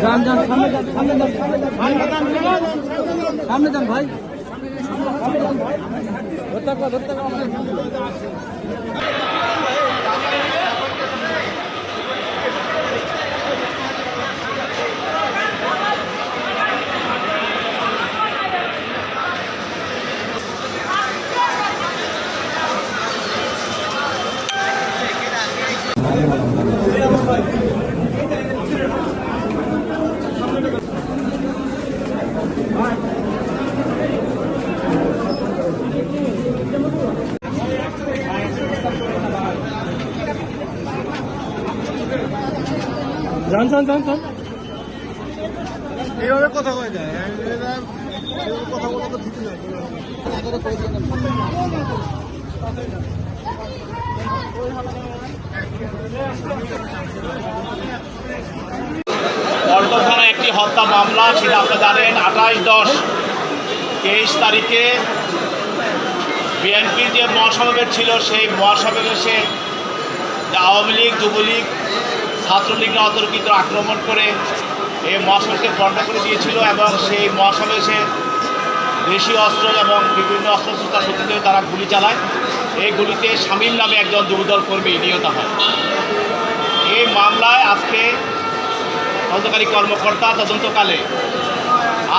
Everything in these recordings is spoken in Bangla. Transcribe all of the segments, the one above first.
সামনে যান সামনে যান ভাই ধরতে ধরতে যান যান যান যান। এইভাবে কথা কয়ে যায়। কথা বলে তো ঠিক নয় পল্টন একটি হত্যা মামলা সেটা আপনারা জানেন আঠাশ দশ তেইশ তারিখে বিএনপির যে মহাসমাবেশ ছিল সেই মহাসমাবেশে আওয়ামী লীগ যুবলীগ ছাত্রলীগরা অতর্কিত আক্রমণ করে এই মহাসমাবেশকে বন্ধ করে দিয়েছিল এবং সেই মহাসমাবেশে দেশি অস্ত্র এবং বিভিন্ন অস্ত্রশস্ত্র সত্যি তারা গুলি চালায়। এই গুলিতে শামীম নামে একজন যুবদল কর্মী নিহত হয়। এই মামলায় আজকে তদন্তকারী কর্মকর্তা তদন্তকালে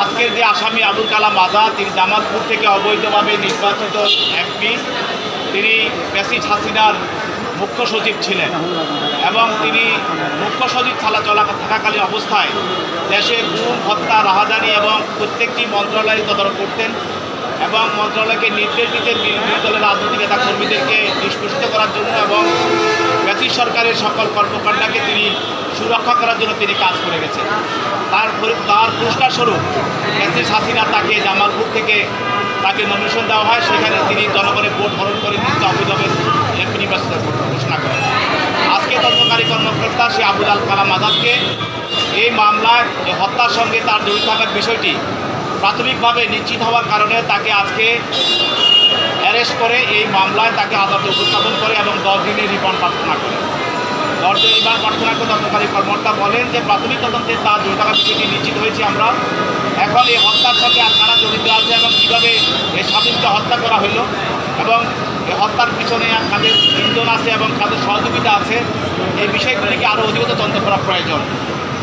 আজকের যে আসামি আবুল কালাম আজাদ, তিনি জামালপুর থেকে অবৈধভাবে নির্বাচিত এমপি তিনি প্যাসিজ হাসিনার মুখ্য সচিব ছিলেন এবং তিনি মুখ্য সচিব চালা চলা থাকাকালীন অবস্থায় দেশে গুম, হত্যা, রাহাদানি এবং প্রত্যেকটি মন্ত্রণালয় তদারক করতেন এবং মন্ত্রণালয়কে নির্দেশ দিতেন বিরোধী দলের রাজনৈতিক নেতা কর্মীদেরকে নিষ্পেষিত করার জন্য এবং ব্যাসিক সরকারের সকল কর্মকাণ্ডকে তিনি সুরক্ষা করার জন্য তিনি কাজ করে গেছেন। তার তার পুরস্কার স্বরূপ ব্যাসিস হাসিনা তাকে জামালপুর থেকে তাকে নমিনেশন দেওয়া হয়। সেখানে তিনি জনগণের ভোট হরণ করে নিজে অবৈধভাবে এমপি নির্বাচিত ঘোষণা করেন আজকে তদন্তকারী কর্মকর্তা সে আবুল কালাম আজাদকে এই মামলায় যে হত্যার সঙ্গে তার জড়িত থাকার বিষয়টি প্রাথমিকভাবে নিশ্চিত হওয়ার কারণে তাকে আজকে অ্যারেস্ট করে এই মামলায় তাকে আদালতে উপস্থাপন করে এবং দশ দিনের রিমান্ড প্রার্থনা করে। দশ দিনের রিমান্ড প্রার্থনা করে তদন্তকারী কর্মকর্তা বলেন যে প্রাথমিক তদন্তে তার জড়িত থাকার বিষয়টি নিশ্চিত হয়েছে আমরা। এখন এই হত্যার সঙ্গে আর কারা জড়িত আছে এবং কীভাবে এই স্বাধীনকে হত্যা করা হলো এবং হত্যার পিছনে কাদের ইন্ধন আছে এবং কাদের সহযোগিতা আছে এই বিষয়গুলিকে আরও অধিকতর তদন্ত করা প্রয়োজন।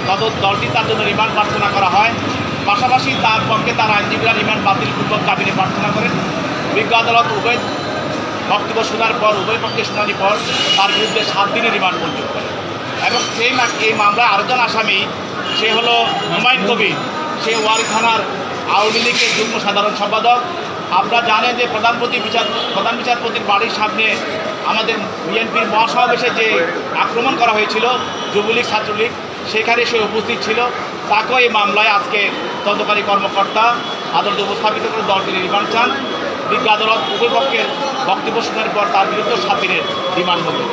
তত দলটি তার জন্য রিমান্ড প্রার্থনা করা হয়। পাশাপাশি তার পক্ষে তার আইনজীবীরা রিমান্ড বাতিলপূর্বক কাবিনে প্রার্থনা করেন। বিজ্ঞ আদালত উভয় বক্তব্য শোনার পর, উভয় পক্ষে শুনানি পর তার বিরুদ্ধে সাত দিনের রিমান্ড মঞ্জুর করে এবং সেই এই মামলায় আরেকজন আসামি, সে হলো হুমায়ুন কবির। সে ওয়ারি থানার আওয়ামী লীগের যুগ্ম সাধারণ সম্পাদক। আপনারা জানেন যে প্রধানপতি বিচার প্রধান বিচারপতির বাড়ির সামনে আমাদের বিএনপির মহাসমাবেশে যে আক্রমণ করা হয়েছিল, যুবলীগ, ছাত্রলীগ, সেখানে সে উপস্থিত ছিল। তাকেও এই মামলায় আজকে তদন্তকারী কর্মকর্তা আদালতে উপস্থাপিত করে দলটি রিমান্ড চান। বিজ্ঞ আদালত উভয় পক্ষের বক্তব্য শোনার পর তার বিরুদ্ধে সাত রিমান্ড মঞ্জুর